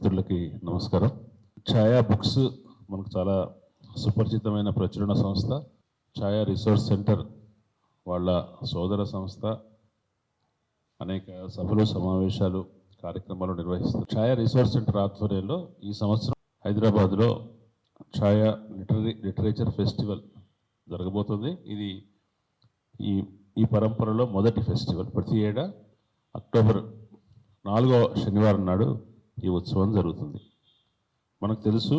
మిత్రులకి నమస్కారం. ఛాయా బుక్స్ మనకు చాలా సుపరిచితమైన ప్రచురణ సంస్థ. ఛాయా రిసోర్స్ సెంటర్ వాళ్ళ సోదర సంస్థ. అనేక సభలు సమావేశాలు కార్యక్రమాలు నిర్వహిస్తారు ఛాయా రిసోర్స్ సెంటర్ ఆధ్వర్యంలో ఈ సంవత్సరం హైదరాబాద్లో ఛాయా లిటరీ లిటరేచర్ ఫెస్టివల్ జరగబోతుంది. ఇది ఈ ఈ పరంపరలో మొదటి ఫెస్టివల్. ప్రతి ఏడా అక్టోబర్ నాలుగో శనివారం నాడు ఈ ఉత్సవం జరుగుతుంది. మనకు తెలుసు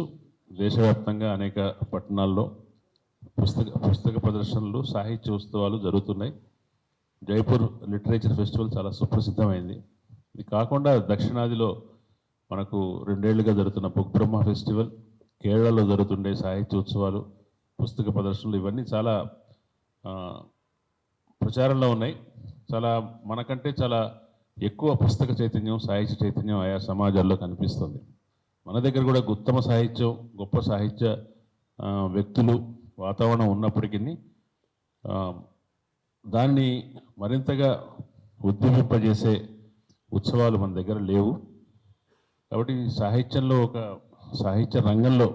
దేశవ్యాప్తంగా అనేక పట్టణాల్లో పుస్తక పుస్తక ప్రదర్శనలు సాహిత్య ఉత్సవాలు జరుగుతున్నాయి. జైపూర్ లిటరేచర్ ఫెస్టివల్ చాలా సుప్రసిద్ధమైంది. ఇది కాకుండా దక్షిణాదిలో మనకు రెండేళ్ళుగా జరుగుతున్న బుక్ బ్రహ్మ ఫెస్టివల్ కేరళలో జరుగుతుండే సాహిత్య ఉత్సవాలు పుస్తక ప్రదర్శనలు ఇవన్నీ చాలా ప్రచారంలో ఉన్నాయి. చాలా మనకంటే చాలా ఎక్కువ పుస్తక చైతన్యం సాహిత్య చైతన్యం ఆయా సమాజాల్లో కనిపిస్తుంది. మన దగ్గర కూడా ఉత్తమ సాహిత్యం గొప్ప సాహిత్య వ్యక్తులు వాతావరణం ఉన్నప్పటికీ దాన్ని మరింతగా ఉద్దీపింపజేసే ఉత్సవాలు మన దగ్గర లేవు. కాబట్టి సాహిత్యంలో ఒక సాహిత్య రంగంలో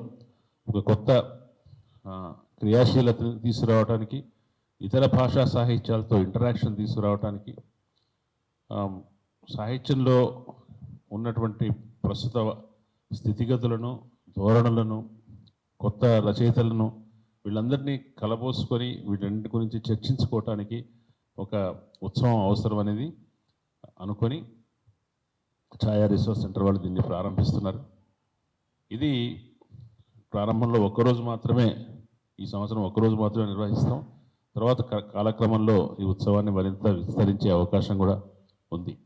ఒక కొత్త క్రియాశీలత క్రియాశీలతను తీసుకురావడానికి ఇతర భాషా సాహిత్యాలతో ఇంటరాక్షన్ తీసుకురావడానికి సాహిత్యంలో ఉన్నటువంటి ప్రస్తుత స్థితిగతులను ధోరణులను కొత్త రచయితలను వీళ్ళందరినీ కలబోసుకొని వీటన్నిటి గురించి చర్చించుకోవటానికి ఒక ఉత్సవం అవసరం అనేది అనుకొని ఛాయా రిసోర్స్ సెంటర్ వాళ్ళు దీన్ని ప్రారంభిస్తున్నారు. ఇది ప్రారంభంలో ఒక్కరోజు మాత్రమే ఈ సంవత్సరం ఒక్కరోజు మాత్రమే నిర్వహిస్తాం. తర్వాత కాలక్రమంలో ఈ ఉత్సవాన్ని మరింత విస్తరించే అవకాశం కూడా ఉంది.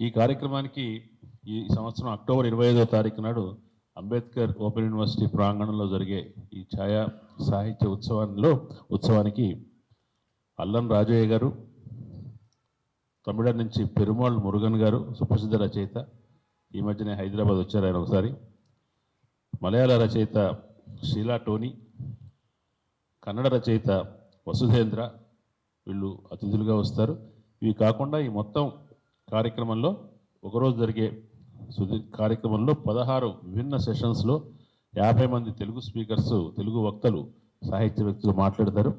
ఈ కార్యక్రమానికి ఈ సంవత్సరం అక్టోబర్ ఇరవై ఐదో తారీఖు నాడు అంబేద్కర్ ఓపెన్ యూనివర్సిటీ ప్రాంగణంలో జరిగే ఈ ఛాయా సాహిత్య ఉత్సవంలో ఉత్సవానికి అల్లం రాజయ్య గారు తమిళ నుంచి పెరుమాళ్ మురుగన్ గారు సుప్రసిద్ధ రచయిత ఈ మధ్యనే హైదరాబాద్ వచ్చారు ఆయన ఒకసారి. మలయాళ రచయిత షీలా టోనీ కన్నడ రచయిత వసుధేంద్ర వీళ్ళు అతిథులుగా వస్తారు. ఇవి కాకుండా ఈ మొత్తం కార్యక్రమంలో ఒకరోజు జరిగే సుదీ కార్యక్రమంలో పదహారు విభిన్న సెషన్స్లో యాభై మంది తెలుగు స్పీకర్స్ తెలుగు వక్తలు సాహిత్య వ్యక్తులు మాట్లాడతారు.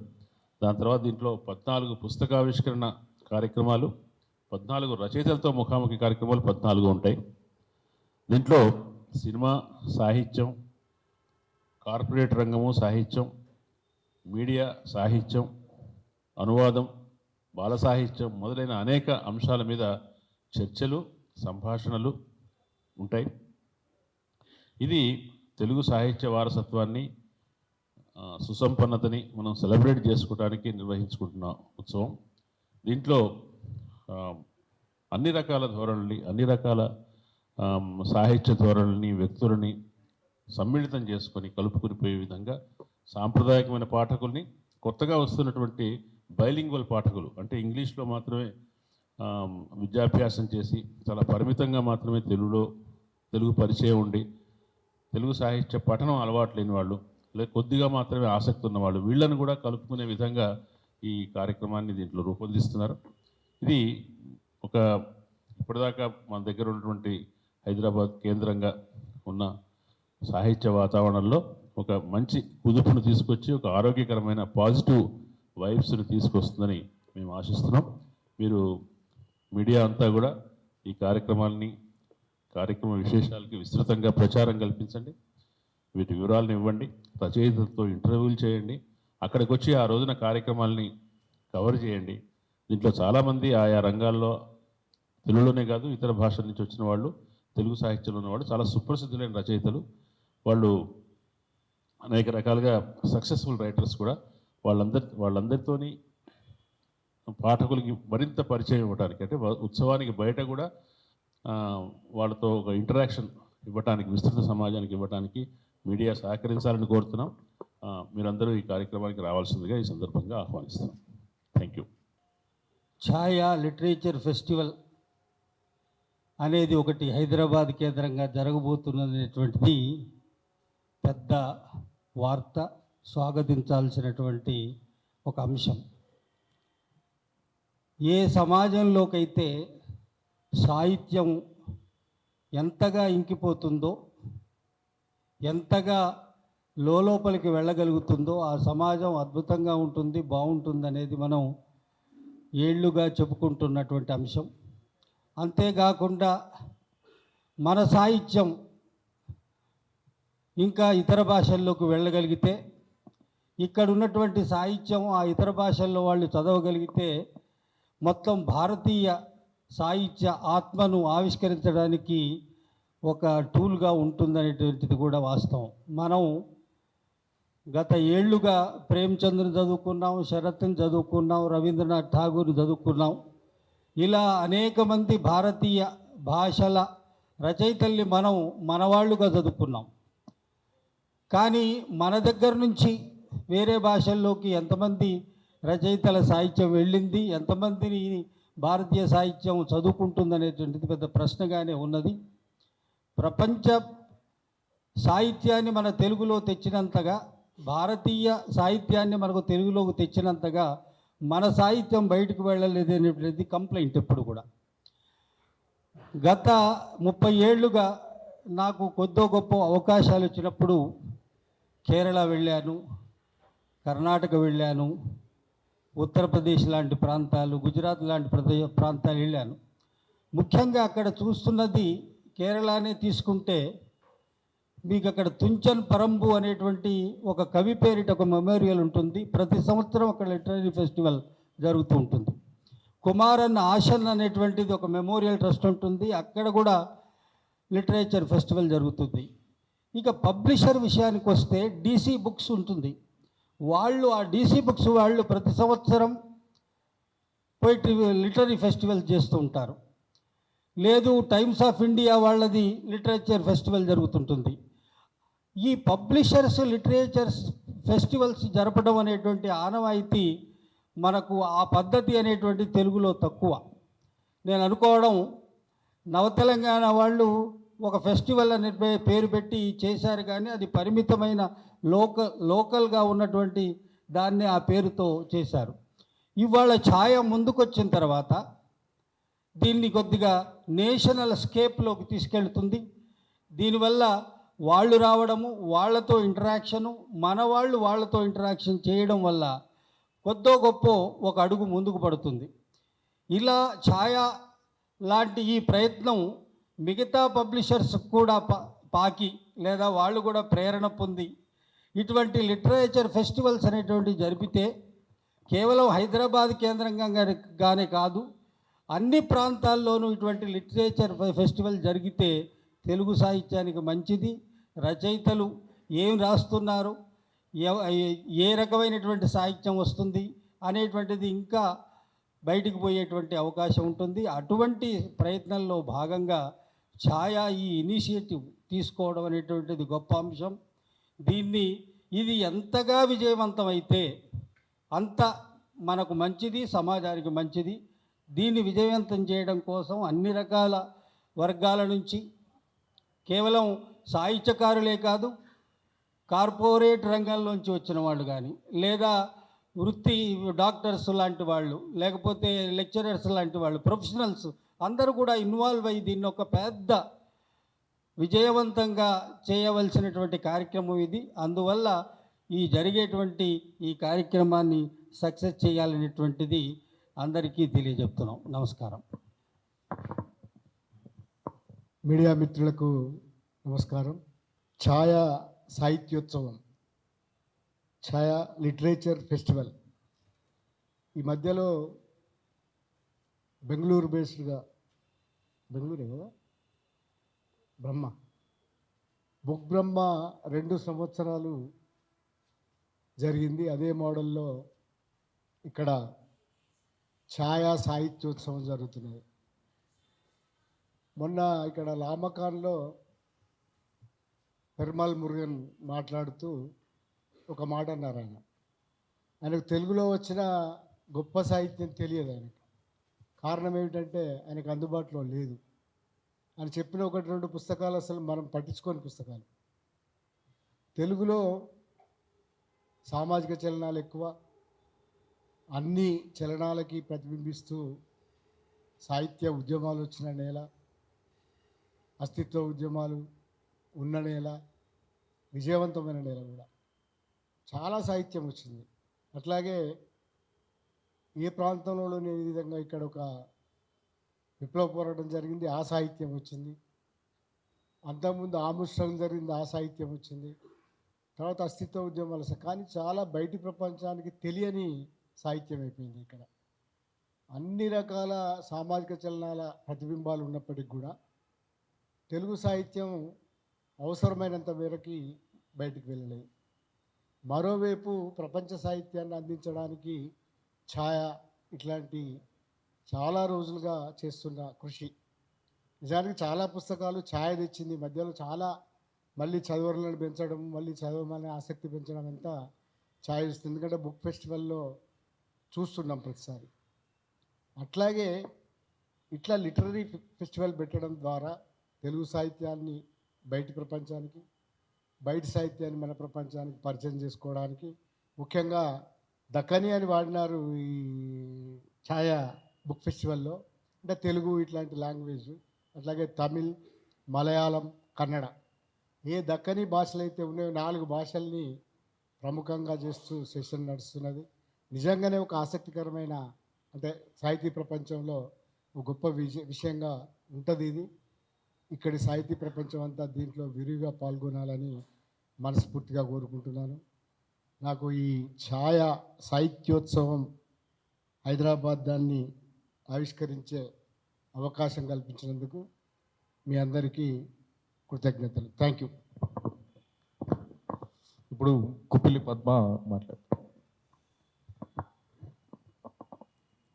దాని తర్వాత దీంట్లో పద్నాలుగు పుస్తకావిష్కరణ కార్యక్రమాలు పద్నాలుగు రచయితలతో ముఖాముఖి కార్యక్రమాలు పద్నాలుగు ఉంటాయి. దీంట్లో సినిమా సాహిత్యం కార్పొరేట్ రంగము సాహిత్యం మీడియా సాహిత్యం అనువాదం బాల సాహిత్యం మొదలైన అనేక అంశాల మీద చర్చలు సంభాషణలు ఉంటాయి. ఇది తెలుగు సాహిత్య వారసత్వాన్ని సుసంపన్నతని మనం సెలబ్రేట్ చేసుకోవడానికి నిర్వహించుకుంటున్న ఉత్సవం. దీంట్లో అన్ని రకాల ధోరణుల్ని అన్ని రకాల సాహిత్య ధోరణుల్ని వ్యక్తులని సమ్మిళితం చేసుకొని కలుపుకొని పోయే విధంగా సాంప్రదాయకమైన పాఠకుల్ని కొత్తగా వస్తున్నటువంటి బైలింగ్వల్ పాఠకులు అంటే ఇంగ్లీష్లో మాత్రమే విద్యాభ్యాసం చేసి చాలా పరిమితంగా మాత్రమే తెలుగులో తెలుగు పరిచయం ఉండి తెలుగు సాహిత్య పఠనం అలవాటు లేని వాళ్ళు లేదా కొద్దిగా మాత్రమే ఆసక్తి ఉన్నవాళ్ళు వీళ్ళను కూడా కలుపుకునే విధంగా ఈ కార్యక్రమాన్ని దీంట్లో రూపొందిస్తున్నారు. ఇది ఒక ఇప్పటిదాకా మన దగ్గర ఉన్నటువంటి హైదరాబాద్ కేంద్రంగా ఉన్న సాహిత్య వాతావరణంలో ఒక మంచి కుదుపును తీసుకొచ్చి ఒక ఆరోగ్యకరమైన పాజిటివ్ వైబ్స్ని తీసుకొస్తుందని మేము ఆశిస్తున్నాం. మీరు మీడియా అంతా కూడా ఈ కార్యక్రమాన్ని కార్యక్రమ విశేషాలకి విస్తృతంగా ప్రచారం కల్పించండి. వీటి వివరాలను ఇవ్వండి. రచయితలతో ఇంటర్వ్యూలు చేయండి. అక్కడికి వచ్చి ఆ రోజున కార్యక్రమాల్ని కవర్ చేయండి. దీంట్లో చాలామంది ఆయా రంగాల్లో తెలుగులోనే కాదు ఇతర భాషల నుంచి వచ్చిన వాళ్ళు తెలుగు సాహిత్యంలో ఉన్నవాళ్ళు చాలా సుప్రసిద్ధులైన రచయితలు. వాళ్ళు అనేక రకాలుగా సక్సెస్ఫుల్ రైటర్స్ కూడా. వాళ్ళందరి వాళ్ళందరితోని పాఠకులకి మరింత పరిచయం ఇవ్వడానికి అంటే ఉత్సవానికి బయట కూడా వాళ్ళతో ఒక ఇంటరాక్షన్ ఇవ్వటానికి విస్తృత సమాజానికి ఇవ్వటానికి మీడియా సహకరించాలని కోరుతున్నాం. మీరందరూ ఈ కార్యక్రమానికి రావాల్సిందిగా ఈ సందర్భంగా ఆహ్వానిస్తున్నాం. Thank you. Chhaya literature festival అనేది ఒకటి హైదరాబాద్ కేంద్రంగా జరగబోతున్నటువంటిది పెద్ద వార్త. స్వాగతించాల్సినటువంటి ఒక అంశం. ఏ సమాజంలోకైతే సాహిత్యం ఎంతగా ఇంకిపోతుందో ఎంతగా లోపలికి వెళ్ళగలుగుతుందో ఆ సమాజం అద్భుతంగా ఉంటుంది బాగుంటుంది అనేది మనం ఏళ్ళుగా చెప్పుకుంటున్నటువంటి అంశం. అంతేకాకుండా మన సాహిత్యం ఇంకా ఇతర భాషల్లోకి వెళ్ళగలిగితే ఇక్కడ ఉన్నటువంటి సాహిత్యం ఆ ఇతర భాషల్లో వాళ్ళు చదవగలిగితే మొత్తం భారతీయ సాహిత్య ఆత్మను ఆవిష్కరించడానికి ఒక టూల్గా ఉంటుందనేటువంటిది కూడా వాస్తవం. మనం గత ఏళ్ళుగా ప్రేమచంద్రని చదువుకున్నాం శరత్ని చదువుకున్నాం రవీంద్రనాథ్ ఠాగూర్ని చదువుకున్నాం. ఇలా అనేక మంది భారతీయ భాషల రచయితల్ని మనం మనవాళ్ళుగా చదువుకున్నాం. కానీ మన దగ్గర నుంచి వేరే భాషల్లోకి ఎంతమంది రచయితల సాహిత్యం వెళ్ళింది ఎంతమందిని భారతీయ సాహిత్యం చదువుకుంటుందనేటువంటిది పెద్ద ప్రశ్నగానే ఉన్నది. ప్రపంచ సాహిత్యాన్ని మన తెలుగులో తెచ్చినంతగా భారతీయ సాహిత్యాన్ని మనకు తెలుగులోకి తెచ్చినంతగా మన సాహిత్యం బయటకు వెళ్ళలేదు అనేటువంటిది కంప్లైంట్ ఎప్పుడు కూడా. గత ముప్పై ఏళ్ళుగా నాకు కొద్దో గొప్ప అవకాశాలు వచ్చినప్పుడు కేరళ వెళ్ళాను. కర్ణాటక వెళ్ళాను ఉత్తరప్రదేశ్ లాంటి ప్రాంతాలు గుజరాత్ లాంటి ప్రదేశ ప్రాంతాలు వెళ్ళాను. ముఖ్యంగా అక్కడ చూస్తున్నది కేరళనే తీసుకుంటే మీకు అక్కడ తుంచన్ పరంబు అనేటువంటి ఒక కవి పేరిట ఒక మెమోరియల్ ఉంటుంది. ప్రతి సంవత్సరం అక్కడ లిటరీ ఫెస్టివల్ జరుగుతూ ఉంటుంది. కుమారన్ ఆశన్ అనేటువంటిది ఒక మెమోరియల్ ట్రస్ట్ ఉంటుంది. అక్కడ కూడా లిటరేచర్ ఫెస్టివల్ జరుగుతుంది. ఇక పబ్లిషర్ విషయానికి వస్తే డీసీ బుక్స్ ఉంటుంది. వాళ్ళు ఆ డీసీ బుక్స్ వాళ్ళు ప్రతి సంవత్సరం పోయిటరీ లిటరీ ఫెస్టివల్ చేస్తూ ఉంటారు. లేదు టైమ్స్ ఆఫ్ ఇండియా వాళ్ళది లిటరేచర్ ఫెస్టివల్ జరుగుతుంటుంది. ఈ పబ్లిషర్స్ లిటరేచర్స్ ఫెస్టివల్స్ జరపడం అనేటువంటి ఆనవాయితీ మనకు ఆ పద్ధతి అనేటువంటి తెలుగులో తక్కువ. నేను అనుకోవడం నవతెలంగాణ వాళ్ళు ఒక ఫెస్టివల్ అనే పేరు పెట్టి చేశారు కానీ అది పరిమితమైన లోకల్ లోకల్గా ఉన్నటువంటి దాన్ని ఆ పేరుతో చేశారు. ఇవాళ ఛాయ ముందుకొచ్చిన తర్వాత దీన్ని కొద్దిగా నేషనల్ స్కేప్లోకి తీసుకెళ్తుంది. దీనివల్ల వాళ్ళు రావడము వాళ్ళతో ఇంటరాక్షను మన వాళ్ళు వాళ్ళతో ఇంటరాక్షన్ చేయడం వల్ల కొద్దో గొప్ప ఒక అడుగు ముందుకు పడుతుంది. ఇలా ఛాయ లాంటి ఈ ప్రయత్నం మిగతా పబ్లిషర్స్ కూడా పా పాకి లేదా వాళ్ళు కూడా ప్రేరణ పొంది ఇటువంటి లిటరేచర్ ఫెస్టివల్స్ అనేటువంటివి జరిపితే కేవలం హైదరాబాద్ కేంద్రంగా గానే కాదు అన్ని ప్రాంతాల్లోనూ ఇటువంటి లిటరేచర్ ఫెస్టివల్ జరిగితే తెలుగు సాహిత్యానికి మంచిది. రచయితలు ఏం రాస్తున్నారు ఏ రకమైనటువంటి సాహిత్యం వస్తుంది అనేటువంటిది ఇంకా బయటికి పోయేటువంటి అవకాశం ఉంటుంది. అటువంటి ప్రయత్నంలో భాగంగా ఛాయా ఈ ఇనిషియేటివ్ తీసుకోవడం అనేటువంటిది గొప్ప అంశం. దీన్ని ఇది ఎంతగా విజయవంతమైతే అంత మనకు మంచిది సమాజానికి మంచిది. దీన్ని విజయవంతం చేయడం కోసం అన్ని రకాల వర్గాల నుంచి కేవలం సాహిత్యకారులే కాదు కార్పొరేట్ రంగంలోంచి వచ్చిన వాళ్ళు కానీ లేదా వృత్తి డాక్టర్స్ లాంటి వాళ్ళు లేకపోతే లెక్చరర్స్ లాంటి వాళ్ళు ప్రొఫెషనల్స్ అందరూ కూడా ఇన్వాల్వ్ అయ్యి దీన్ని ఒక పెద్ద విజయవంతంగా చేయవలసినటువంటి కార్యక్రమం ఇది. అందువల్ల ఈ జరిగేటువంటి ఈ కార్యక్రమాన్ని సక్సెస్ చేయాలనేటువంటిది అందరికీ తెలియజెప్తున్నాం. నమస్కారం. మీడియా మిత్రులకు నమస్కారం. ఛాయా సాహిత్యోత్సవం. Chhaya literature festival. ఈ మధ్యలో బెంగళూరు బేస్డ్గా బెంగళూరే కదా? బ్రహ్మ. బుక్ బ్రహ్మ రెండు సంవత్సరాలు జరిగింది. అదే మోడల్లో ఇక్కడ ఛాయా సాహిత్యోత్సవం జరుగుతున్నది. మొన్న ఇక్కడ లామకాన్లో పెర్మల్ మురుగన్ మాట్లాడుతూ ఒక మాట అన్నారు ఆయన. ఆయనకు తెలుగులో వచ్చిన గొప్ప సాహిత్యం తెలియదు ఆయనకి. కారణం ఏమిటంటే ఆయనకు అందుబాటులో లేదు. ఆయన చెప్పిన ఒకటి రెండు పుస్తకాలు అసలు మనం పట్టించుకోని పుస్తకాలు. తెలుగులో సామాజిక చలనాలు ఎక్కువ. అన్ని చలనాలకి ప్రతిబింబిస్తూ సాహిత్య ఉద్యమాలు వచ్చిన నేల అస్తిత్వ ఉద్యమాలు ఉన్న నేల విజయవంతమైన నేల కూడా. చాలా సాహిత్యం వచ్చింది. అట్లాగే ఏ ప్రాంతంలో లేని విధంగా ఇక్కడ ఒక విప్లవ పోరాటం జరిగింది. ఆ సాహిత్యం వచ్చింది. అంతకుముందు ఆముష్టం జరిగింది. ఆ సాహిత్యం వచ్చింది. తర్వాత అస్తిత్వ ఉద్యమాలు కానీ చాలా బయటి ప్రపంచానికి తెలియని సాహిత్యం అయిపోయింది ఇక్కడ. అన్ని రకాల సామాజిక చలనాల ప్రతిబింబాలు ఉన్నప్పటికి కూడా తెలుగు సాహిత్యం అవసరమైనంత మేరకి బయటికి వెళ్ళలేదు. మరోవైపు ప్రపంచ సాహిత్యాన్ని అందించడానికి ఛాయ ఇట్లాంటి చాలా రోజులుగా చేస్తున్న కృషి. నిజానికి చాలా పుస్తకాలు ఛాయ తెచ్చింది. మధ్యలో చాలా మళ్ళీ చదువులను పెంచడం మళ్ళీ చదవమనే ఆసక్తి పెంచడం అంతా ఛాయ ఇస్తుంది ఎందుకంటే బుక్ ఫెస్టివల్లో చూస్తున్నాం ప్రతిసారి. అట్లాగే ఇట్లా లిటరరీ ఫెస్టివల్ పెట్టడం ద్వారా తెలుగు సాహిత్యాన్ని బయటి ప్రపంచానికి బయట సాహిత్యాన్ని మన ప్రపంచానికి పరిచయం చేసుకోవడానికి ముఖ్యంగా దక్కని అని వాడినారు ఈ ఛాయా బుక్ ఫెస్టివల్లో. అంటే తెలుగు ఇట్లాంటి లాంగ్వేజ్ అట్లాగే తమిళ్ మలయాళం కన్నడ. ఏ దక్కని భాషలు అయితే ఉన్నాయో నాలుగు భాషల్ని ప్రముఖంగా చేస్తూ సెషన్ నడుస్తున్నది. నిజంగానే ఒక ఆసక్తికరమైన అంటే సాహితీ ప్రపంచంలో ఒక గొప్ప విజ విషయంగా ఉంటుంది ఇది. ఇక్కడి సాహితీ ప్రపంచం అంతా దీంట్లో విరివిగా పాల్గొనాలని మనస్ఫూర్తిగా కోరుకుంటున్నాను. నాకు ఈ ఛాయ సాహిత్యోత్సవం హైదరాబాద్ దాన్ని ఆవిష్కరించే అవకాశం కల్పించినందుకు మీ అందరికీ కృతజ్ఞతలు. థ్యాంక్ యూ ఇప్పుడు కుప్పిలి పద్మ మాట్లాడు.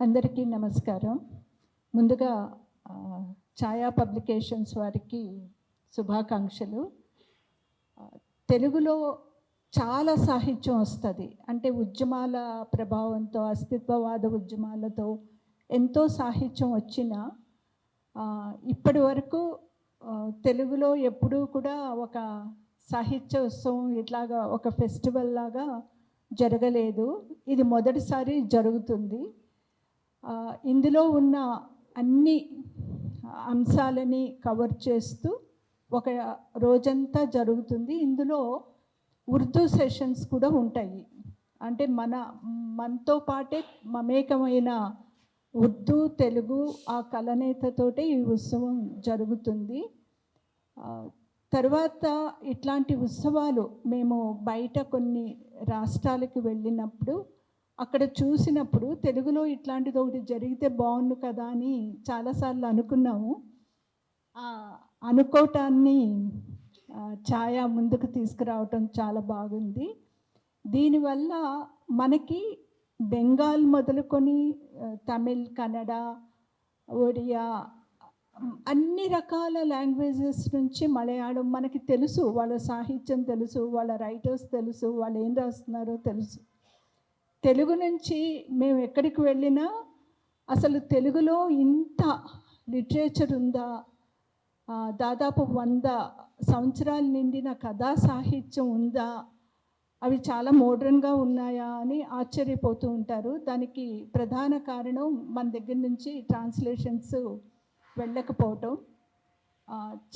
అందరికీ నమస్కారం. ముందుగా ఛాయా పబ్లికేషన్స్ వారికి శుభాకాంక్షలు. తెలుగులో చాలా సాహిత్యం వస్తుంది. అంటే ఉద్యమాల ప్రభావంతో అస్తిత్వవాద ఉద్యమాలతో ఎంతో సాహిత్యం వచ్చినా ఇప్పటి వరకు తెలుగులో ఎప్పుడూ కూడా ఒక సాహిత్య ఉత్సవం ఇట్లాగా ఒక ఫెస్టివల్ లాగా జరగలేదు. ఇది మొదటిసారి జరుగుతుంది. ఇందులో ఉన్న అన్ని అంశాలని కవర్ చేస్తూ ఒక రోజంతా జరుగుతుంది. ఇందులో ఉర్దూ సెషన్స్ కూడా ఉంటాయి. అంటే మన మనతో పాటే మమేకమైన ఉర్దూ తెలుగు ఆ కలనేతతోటే ఈ ఉత్సవం జరుగుతుంది. తర్వాత ఇట్లాంటి ఉత్సవాలు మేము బయట కొన్ని రాష్ట్రాలకు వెళ్ళినప్పుడు అక్కడ చూసినప్పుడు తెలుగులో ఇట్లాంటిది ఒకటి జరిగితే బాగుండు కదా అని చాలాసార్లు అనుకున్నాము. అనుకోవటాన్ని ఛాయ ముందుకు తీసుకురావటం చాలా బాగుంది. దీనివల్ల మనకి బెంగాల్ మొదలుకొని తమిళ్ కన్నడ ఒడియా అన్ని రకాల లాంగ్వేజెస్ నుంచి మలయాళం మనకి తెలుసు. వాళ్ళ సాహిత్యం తెలుసు వాళ్ళ రైటర్స్ తెలుసు వాళ్ళు ఏం రాస్తున్నారో తెలుసు. తెలుగు నుంచి మేము ఎక్కడికి వెళ్ళినా అసలు తెలుగులో ఇంత లిటరేచర్ ఉందా? దాదాపు వంద సంవత్సరాలు నిండిన కథా సాహిత్యం ఉందా? అవి చాలా మోడ్రన్గా ఉన్నాయా అని ఆశ్చర్యపోతూ ఉంటారు. దానికి ప్రధాన కారణం మన దగ్గర నుంచి ట్రాన్స్లేషన్స్ వెళ్ళకపోవటం.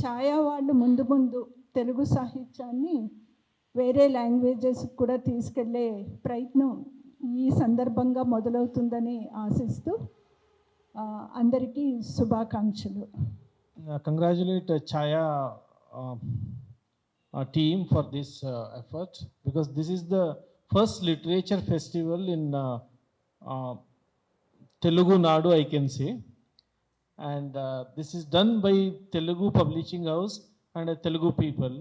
ఛాయా వాళ్ళు ముందు ముందు తెలుగు సాహిత్యాన్ని వేరే లాంగ్వేజెస్ కూడా తీసుకెళ్ళే ప్రయత్నం ఈ సందర్భంగా మొదలవుతుందని ఆశిస్తూ అందరికీ శుభాకాంక్షలు congratulate Chhaya team for this effort because this is the first literature festival in Telugu Nadu I can say and this is done by Telugu publishing house and Telugu people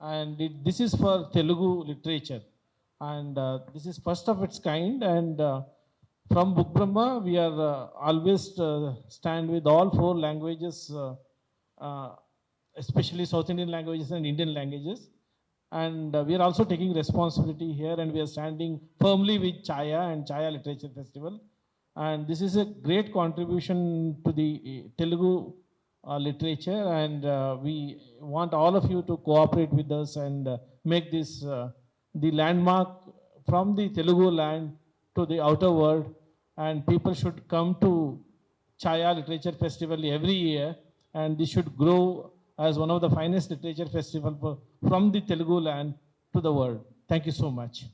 and it this is for Telugu literature And uh, this is first of its kind. And uh, from Book Brahma, we are uh, always uh, stand with all four languages, uh, uh, especially South Indian languages and Indian languages. And uh, we are also taking responsibility here and we are standing firmly with Chaya and Chaya Literature Festival. And this is a great contribution to the uh, Telugu uh, literature and uh, we want all of you to cooperate with us and uh, make this uh, the landmark from the Telugu land to the outer world and people should come to Chaya Literature Festival every year and this should grow as one of the finest literature festival for, from the Telugu land to the world. Thank you so much.